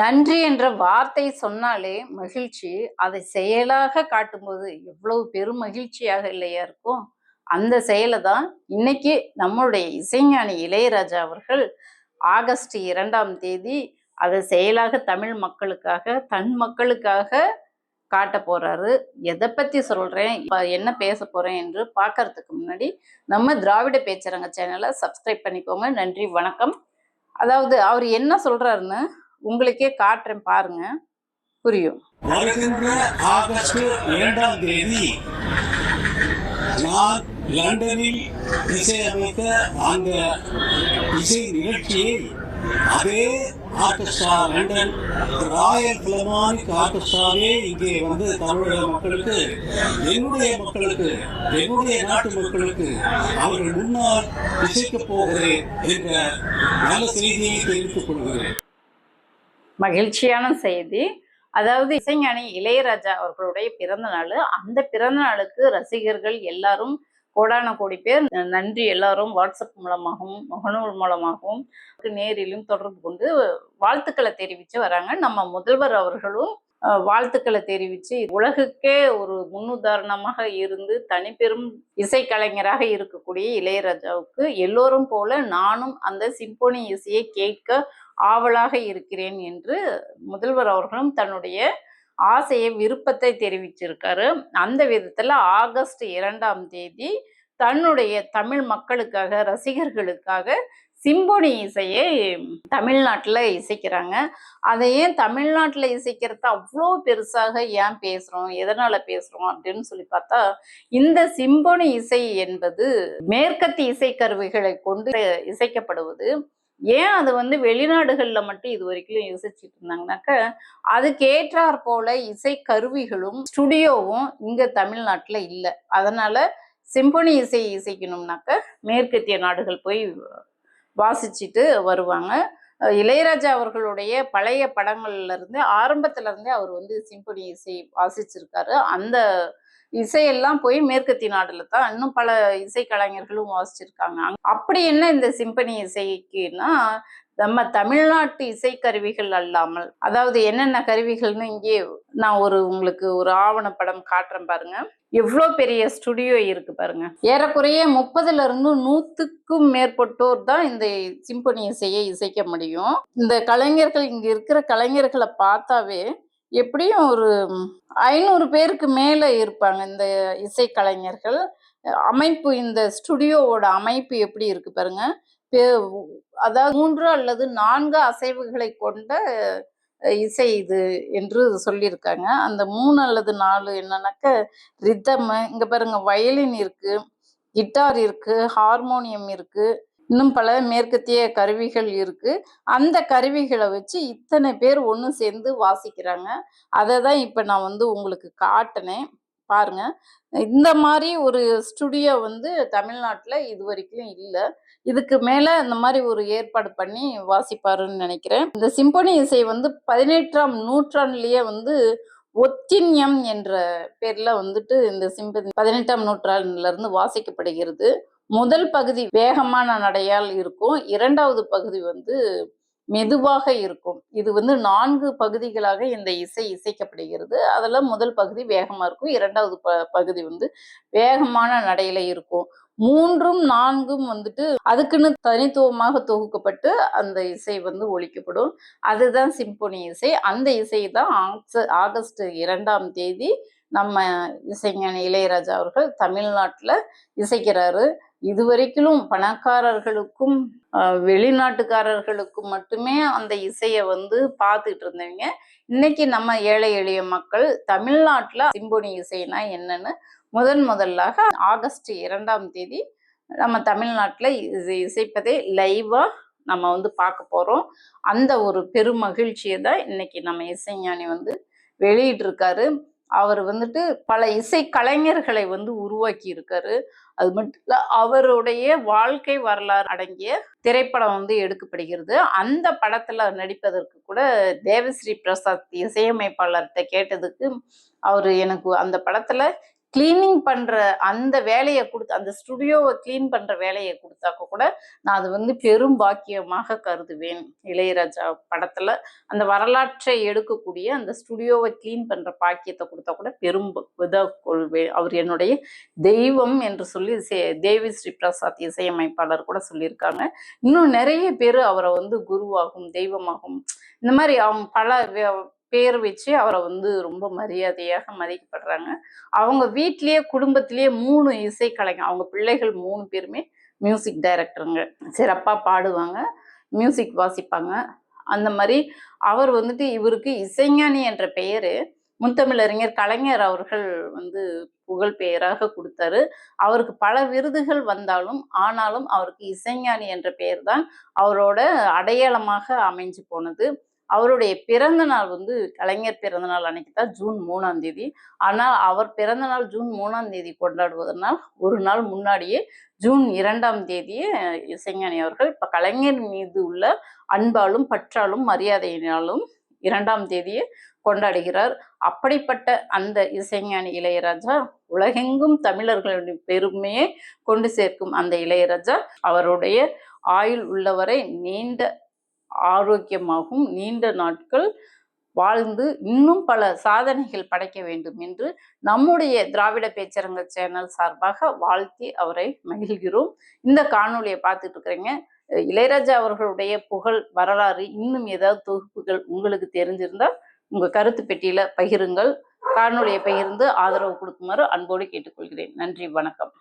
நன்றி என்ற வார்த்தை சொன்னாலே மகிழ்ச்சி. அதை செயலாக காட்டும்போது எவ்வளவு பெரும் மகிழ்ச்சியாக இல்லையா இருக்கும்? அந்த செயலை தான் இன்னைக்கு நம்மளுடைய இசைஞானி இளையராஜா அவர்கள் ஆகஸ்ட் இரண்டாம் தேதி அதை செயலாக தமிழ் மக்களுக்காக தன் மக்களுக்காக காட்ட போறாரு. எதை பத்தி சொல்றேன்? இப்ப என்ன பேச போறேன் என்று பார்க்கறதுக்கு முன்னாடி நம்ம திராவிட பேச்சரங்க சேனலை சப்ஸ்கிரைப் பண்ணிக்கோங்க. நன்றி வணக்கம். அதாவது அவர் என்ன சொல்றாருன்னு உங்களுக்கே காட்டுறேன் பாருங்க. புரியும். வருகின்ற ஆகஸ்ட் இரண்டாம் தேதி நான் லண்டனில் இசையமைத்த அந்த இசை நிகழ்ச்சியை அதே ஆர்கெஸ்ட்ரா லண்டன் ராயல் பிலமானிக் ஆர்கெஸ்ட்ராவே இங்கே வந்து தமிழக மக்களுக்கு என்னுடைய மக்களுக்கு என்னுடைய நாட்டு மக்களுக்கு அவர்கள் முன்னால் இசைக்கப் போகிறேன் என்ற நல்ல செய்தியை தெரிவித்துக் கொள்கிறேன். மகிழ்ச்சியான செய்தி. அதாவது இசைஞானி இளையராஜா அவர்களுடைய பிறந்த நாள். அந்த பிறந்த நாளுக்கு ரசிகர்கள் எல்லாரும் கோடான கோடி பேர் நன்றி எல்லாரும் வாட்ஸ்அப் மூலமாகவும் முகநூல் மூலமாகவும் நேரிலும் தொடர்பு கொண்டு வாழ்த்துக்களை தெரிவித்து வராங்க. நம்ம முதல்வர் அவர்களும் வாழ்த்துக்களை தெரிவித்து உலகுக்கே ஒரு முன்னுதாரணமாக இருந்து தனிப்பெரும் இசைக்கலைஞராக இருக்கக்கூடிய இளையராஜாவுக்கு எல்லோரும் போல நானும் அந்த சிம்போனி இசையை கேட்க ஆவலாக இருக்கிறேன் என்று முதல்வர் அவர்களும் தன்னுடைய ஆசையை விருப்பத்தை தெரிவிச்சிருக்காரு. அந்த விதத்தில் ஆகஸ்ட் இரண்டாம் தேதி தன்னுடைய தமிழ் மக்களுக்காக ரசிகர்களுக்காக சிம்பொனி இசையை தமிழ்நாட்டில் இசைக்கிறாங்க. அதை ஏன் தமிழ்நாட்டில் இசைக்கிறத அவ்வளோ பெருசாக ஏன் பேசுகிறோம் எதனால் பேசுகிறோம் அப்படின்னு சொல்லி பார்த்தா இந்த சிம்பொனி இசை என்பது மேற்கத்திய இசைக்கருவிகளை கொண்டு இசைக்கப்படுவது. ஏன் அது வந்து வெளிநாடுகளில் மட்டும் இது வரைக்கும் யோசிச்சுட்டு இருந்தாங்கனாக்க அதுக்கேற்றாற் போல இசை கருவிகளும் ஸ்டுடியோவும் இங்கே தமிழ்நாட்டில் இல்லை. அதனால சிம்பொனி இசை இசைக்கணும்னாக்க மேற்கத்திய நாடுகள் போய் வாசிச்சுட்டு வருவாங்க. இளையராஜா அவர்களுடைய பழைய படங்கள்ல இருந்து ஆரம்பத்துல இருந்தே அவர் வந்து சிம்பொனி இசை வாசிச்சிருக்காரு. அந்த இசையெல்லாம் போய் மேற்கத்திய நாடுல தான் இன்னும் பல இசை கலைஞர்களும் வாசிச்சிருக்காங்க. அப்படி என்ன இந்த சிம்பனி இசைக்குன்னா நம்ம தமிழ்நாட்டு இசைக்கருவிகள் அல்லாமல் அதாவது என்னென்ன கருவிகள்னு இங்கே நான் ஒரு உங்களுக்கு ஒரு ஆவணப்படம் காட்டுறேன் பாருங்க. எவ்வளோ பெரிய ஸ்டுடியோ இருக்கு பாருங்க. ஏறக்குறைய முப்பதுல இருந்து நூத்துக்கும் மேற்பட்டோர் தான் இந்த சிம்பனி இசையை இசைக்க முடியும். இந்த கலைஞர்கள் இங்க இருக்கிற கலைஞர்களை பார்த்தாவே எப்படியும் ஒரு ஐநூறு பேருக்கு மேலே இருப்பாங்க இந்த இசை கலைஞர்கள். அமைப்பு இந்த ஸ்டுடியோவோட அமைப்பு எப்படி இருக்கு பாருங்க. பே- அதாவது மூன்று அல்லது நான்கு அசைவுகளை கொண்ட இசை இது என்று சொல்லியிருக்காங்க. அந்த மூணு அல்லது நாலு என்னன்னாக்க ரித்தம் இங்க பாருங்க வயலின் இருக்கு கிட்டார் இருக்கு ஹார்மோனியம் இருக்கு இன்னும் பல மேற்கத்திய கருவிகள் இருக்கு. அந்த கருவிகளை வச்சு இத்தனை பேர் ஒன்று சேர்ந்து வாசிக்கிறாங்க. அதை தான் இப்போ நான் வந்து உங்களுக்கு காட்டினேன். பாருங்க. இந்த மாதிரி ஒரு ஸ்டுடியோ வந்து தமிழ்நாட்டில் இது வரைக்கும் இல்லை. இதுக்கு மேலே இந்த மாதிரி ஒரு ஏற்பாடு பண்ணி வாசிப்பாருன்னு நினைக்கிறேன். இந்த சிம்பொனி இசை வந்து பதினெட்டாம் நூற்றாண்டுலேயே வந்து ஒத்தின்யம் என்ற பேரில் வந்துட்டு இந்த சிம்பனி பதினெட்டாம் நூற்றாண்டுலேருந்து வாசிக்கப்படுகிறது. முதல் பகுதி வேகமான நடையால் இருக்கும். இரண்டாவது பகுதி வந்து மெதுவாக இருக்கும். இது வந்து நான்கு பகுதிகளாக இந்த இசை இசைக்கப்படுகிறது. அதில் முதல் பகுதி வேகமாக இருக்கும். இரண்டாவது ப பகுதி வந்து வேகமான நடையில இருக்கும். மூன்றும் நான்கும் வந்துட்டு அதுக்குன்னு தனித்துவமாக தொகுக்கப்பட்டு அந்த இசை வந்து ஒழிக்கப்படும் அதுதான் சிம்பொனி இசை. அந்த இசை தான் ஆக்ச- ஆகஸ்ட் இரண்டாம் தேதி நம்ம இசைஞானி இளையராஜா அவர்கள் தமிழ்நாட்டில் இசைக்கிறாரு. இதுவரைக்கும் பணக்காரர்களுக்கும் வெளிநாட்டுக்காரர்களுக்கும் மட்டுமே அந்த இசையை வந்து பார்த்துட்டு இருந்தவங்க. இன்னைக்கு நம்ம ஏழை எளிய மக்கள் தமிழ்நாட்டில் சிம்பொனி இசைனா என்னன்னு முதன் முதலாக ஆகஸ்ட் இரண்டாம் தேதி நம்ம தமிழ்நாட்டில் இசை இசைப்பதை லைவாக நம்ம வந்து பார்க்க போகிறோம் அந்த ஒரு பெருமகிழ்ச்சியை தான் இன்னைக்கு நம்ம இசைஞானி வந்து வெளியிட்டிருக்காரு. அவர் வந்துட்டு பல இசை கலைஞர்களை வந்து உருவாக்கி இருக்காரு அது மட்டும் இல்ல அவருடைய வாழ்க்கை வரலாறு அடங்கிய திரைப்படம் வந்து எடுக்கப்படுகிறது. அந்த படத்துல நடிப்பதற்கு கூட தேவஸ்ரீ பிரசாத் இசையமைப்பாளர்கிட்ட கேட்டதுக்கு அவர் எனக்கு அந்த படத்துல கிளீனிங் பண்ற அந்த வேலையை கொடுத்து அந்த ஸ்டுடியோவை க்ளீன் பண்ற வேலையை கொடுத்தாக்க கூட நான் அது வந்து பெரும் பாக்கியமாக கருதுவேன். இளையராஜா படத்துல அந்த வரலாற்றை எடுக்கக்கூடிய அந்த ஸ்டுடியோவை க்ளீன் பண்ற பாக்கியத்தை கொடுத்தா கூட பெரும் இதாக கொள்வேன். அவர் என்னுடைய தெய்வம் என்று சொல்லி தேவி ஸ்ரீ பிரசாத் இசையமைப்பாளர் கூட சொல்லியிருக்காங்க. இன்னும் நிறைய பேர் அவரை வந்து குருவாகும் தெய்வமாகும் இந்த மாதிரி அவங்க பல பேர் வச்சு அவரை வந்து ரொம்ப மரியாதையாக மதிக்கப்படுறாங்க. அவங்க வீட்லேயே குடும்பத்திலேயே மூணு இசைக்கலைஞர் அவங்க பிள்ளைகள் மூணு பேருமே மியூசிக் டைரக்டருங்க சிறப்பாக பாடுவாங்க மியூசிக் வாசிப்பாங்க. அந்த மாதிரி அவர் வந்துட்டு இவருக்கு இசைஞானி என்ற பெயரு முத்தமிழறிஞர் கலைஞர் அவர்கள் வந்து புகழ் பெயராக கொடுத்தாரு. அவருக்கு பல விருதுகள் வந்தாலும் ஆனாலும் அவருக்கு இசைஞானி என்ற பெயர் தான் அவரோட அடையாளமாக அமைஞ்சு போனது. அவருடைய பிறந்த நாள் வந்து கலைஞர் பிறந்த நாள் அன்னைக்கு தான் ஜூன் மூணாம் தேதி. ஆனால் அவர் பிறந்த நாள் ஜூன் மூணாம் தேதி கொண்டாடுவதனால் ஒரு நாள் முன்னாடியே ஜூன் இரண்டாம் தேதியே இசைஞானி அவர்கள் இப்ப கலைஞர் மீது உள்ள அன்பாலும் பற்றாலும் மரியாதையினாலும் இரண்டாம் தேதியே கொண்டாடுகிறார். அப்படிப்பட்ட அந்த இசைஞானி இளையராஜா உலகெங்கும் தமிழர்களுடைய பெருமையை கொண்டு சேர்க்கும் அந்த இளையராஜா அவருடைய ஆயுள் உள்ளவரை நீண்ட ஆரோக்கியமாகவும் நீண்ட நாட்கள் வாழ்ந்து இன்னும் பல சாதனைகள் படைக்க வேண்டும் என்று நம்முடைய திராவிட பேச்சரங்க சேனல் சார்பாக வாழ்த்தி அவரை மகிழ்கிறோம். இந்த காணொலியை பார்த்துட்டு இருக்கிறீங்க. இளையராஜா அவர்களுடைய புகழ் வரலாறு இன்னும் ஏதாவது தொகுப்புகள் உங்களுக்கு தெரிஞ்சிருந்தால் உங்கள் கருத்து பெட்டியில் பகிருங்கள். காணொலியை பகிர்ந்து ஆதரவு கொடுக்குமாறு அன்போடு கேட்டுக்கொள்கிறேன். நன்றி வணக்கம்.